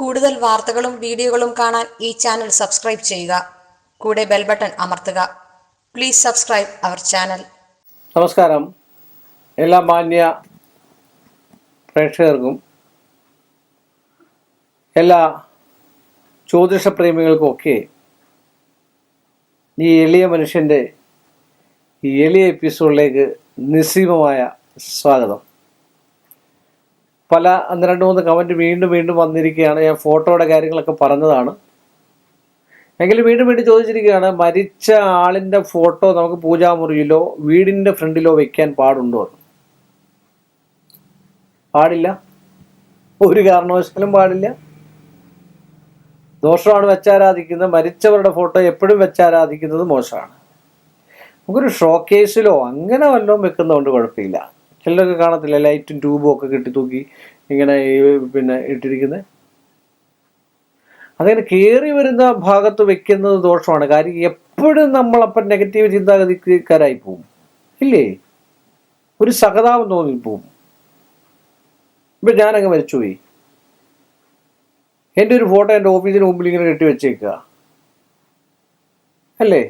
കൂടുതൽ വാർത്തകളും വീഡിയോകളും കാണാൻ ഈ ചാനൽ സബ്സ്ക്രൈബ് ചെയ്യുക. കൂടെ ബെൽ ബട്ടൺ അമർത്തുക. Please subscribe our channel. നമസ്കാരം. എല്ലാ മാന്യ പ്രേക്ഷകർക്കും എല്ലാ ജ്യോതിഷ പ്രേമികൾക്കുമൊക്കെ ഈ എളിയ മനുഷ്യന്റെ ഈ എളിയ എപ്പിസോഡിലേക്ക് നിസ്സീമമായ സ്വാഗതം. പല ഒന്ന് രണ്ട് മൂന്ന് കമന്റ് വീണ്ടും വീണ്ടും വന്നിരിക്കുകയാണ്. ഞാൻ ഫോട്ടോയുടെ കാര്യങ്ങളൊക്കെ പറഞ്ഞതാണ്. എങ്കിലും വീണ്ടും വീണ്ടും ചോദിച്ചിരിക്കുകയാണ് മരിച്ച ആളിന്റെ ഫോട്ടോ നമുക്ക് പൂജാമുറിയിലോ വീടിന്റെ ഫ്രണ്ടിലോ വെക്കാൻ പാടുണ്ടോ പാടില്ല. ഒരു കാരണവശാലും പാടില്ല. ദോഷമാണ് വെച്ചാരാധിക്കുന്നത്. മരിച്ചവരുടെ ഫോട്ടോ എപ്പോഴും വെച്ചാരാധിക്കുന്നത് മോശമാണ്. നമുക്കൊരു ഷോക്കേസിലോ അങ്ങനെ വല്ലതും വെക്കുന്നതുകൊണ്ട് കുഴപ്പമില്ല. ചിലരൊക്കെ കാണത്തില്ല. ലൈറ്റും ട്യൂബും ഒക്കെ കെട്ടി തൂക്കി ഇങ്ങനെ പിന്നെ ഇട്ടിരിക്കുന്നത് അങ്ങനെ കയറി വരുന്ന ഭാഗത്ത് വെക്കുന്നത് ദോഷമാണ്. കാര്യം എപ്പോഴും നമ്മളപ്പം നെഗറ്റീവ് ചിന്താഗതിക്കാരായി പോവും. ഇല്ലേ? ഒരു സഹതാപം തോന്നിപ്പോവും ഇപ്പം ഞാനങ്ങ് മരിച്ചുപോയി. എന്റെ ഒരു ഫോട്ടോ എന്റെ ഓഫീസിന് മുമ്പിൽ ഇങ്ങനെ കെട്ടി വെച്ചേക്കുക അല്ലേ?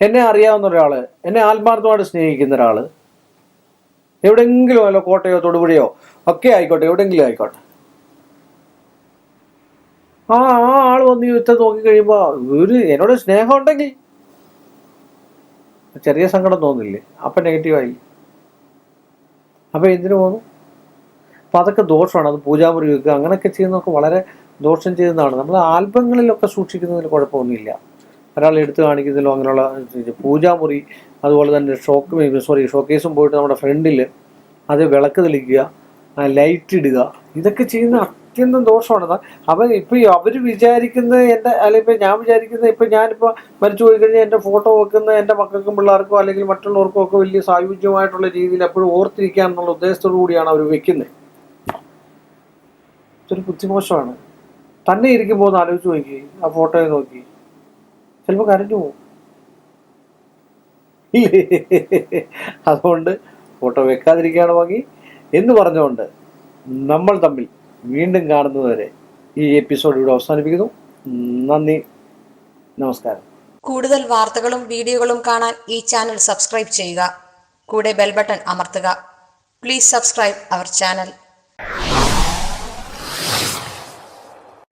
എന്നെ അറിയാവുന്ന ഒരാൾ എന്നെ ആത്മാർത്ഥമായിട്ട് സ്നേഹിക്കുന്ന ഒരാൾ എവിടെയെങ്കിലും അല്ല കോട്ടയോ തൊടുപുഴയോ ഒക്കെ ആയിക്കോട്ടെ എവിടെയെങ്കിലും ആയിക്കോട്ടെ. ആ ആ ആൾ വന്ന് യുദ്ധം നോക്കി കഴിയുമ്പോൾ ഒരു എന്നോട് സ്നേഹം ഉണ്ടെങ്കിൽ ചെറിയ സങ്കടം തോന്നില്ലേ? അപ്പം നെഗറ്റീവായി അപ്പം എന്തിനു പോകുന്നു അപ്പം അതൊക്കെ ദോഷമാണ്. അത് പൂജാമുറി വെക്കുക അങ്ങനെയൊക്കെ ചെയ്യുന്നതൊക്കെ വളരെ ദോഷം ചെയ്യുന്നതാണ്. നമ്മൾ ആൽബങ്ങളിലൊക്കെ സൂക്ഷിക്കുന്നതിൽ കുഴപ്പമൊന്നുമില്ല. ഒരാൾ എടുത്തു കാണിക്കുന്നതിലോ അങ്ങനെയുള്ള പൂജാമുറി അതുപോലെ തന്നെ ഷോക്ക് സോറി ഷോക്കേസും പോയിട്ട് നമ്മുടെ ഫ്രണ്ടിൽ അത് വിളക്ക് തെളിക്കുക ലൈറ്റ് ഇടുക. ഇതൊക്കെ ചെയ്യുന്ന അത്യന്തം ദോഷമാണ്. അവൻ ഇപ്പം അവർ വിചാരിക്കുന്നത് എന്റെ അല്ലെങ്കിൽ ഞാൻ വിചാരിക്കുന്നത് ഇപ്പം ഞാനിപ്പോൾ മരിച്ചു പോയി കഴിഞ്ഞാൽ എന്റെ ഫോട്ടോ വെക്കുന്ന എന്റെ മക്കൾക്കും പിള്ളേർക്കോ അല്ലെങ്കിൽ മറ്റുള്ളവർക്കോ ഒക്കെ വലിയ സായുജ്യമായിട്ടുള്ള രീതിയിൽ എപ്പോഴും ഓർത്തിരിക്കാൻ എന്നുള്ള ഉദ്ദേശത്തോടു കൂടിയാണ് അവർ വെക്കുന്നത് ഇതൊരു ബുദ്ധിമോശമാണ്. തന്നെ ഇരിക്കുമ്പോൾ ഒന്ന് ആലോചിച്ച് നോക്കി ആ ഫോട്ടോയെ നോക്കി. ചിലപ്പോൾ കരഞ്ഞു പോകും? അതുകൊണ്ട് ഫോട്ടോ വെക്കാതിരിക്കുകയാണ് വാങ്ങി എന്ന് പറഞ്ഞുകൊണ്ട് നമ്മൾ തമ്മിൽ വീണ്ടും കാണുന്നതുവരെ ഈ എപ്പിസോഡ് ഇവിടെ അവസാനിപ്പിക്കുന്നു. നന്ദി. നമസ്കാരം. കൂടുതൽ വാർത്തകളും വീഡിയോകളും കാണാൻ ഈ ചാനൽ സബ്സ്ക്രൈബ് ചെയ്യുക. കൂടെ ബെൽബട്ടൺ അമർത്തുക. Please subscribe our channel